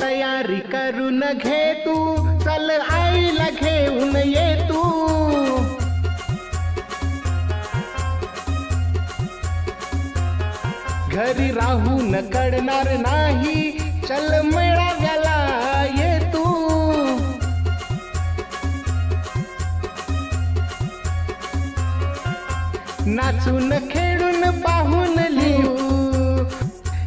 तयारी करून घे तू. चल आईला घेऊन ये तू. घरी राहून कडणार नाही. चल मेळाव्याला ये तू. नाचून खेळून पाहून लिहू.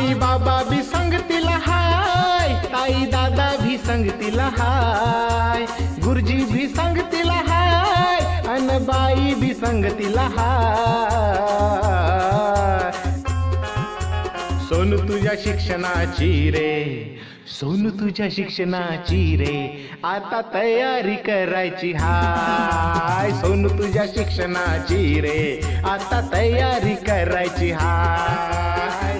आई बाबा भी संगतीला हाय ताई दादा भी संगतीला हाय गुरुजी भी संगतीला हाय अन बाई भी संगतीला हाय. सोनू तुझ्या शिक्षणाची रे सोनू तुझ्या शिक्षणाची रे आता तयारी करायची हाय. सोनू तुझ्या शिक्षणाची रे आता तयारी करायची हाय.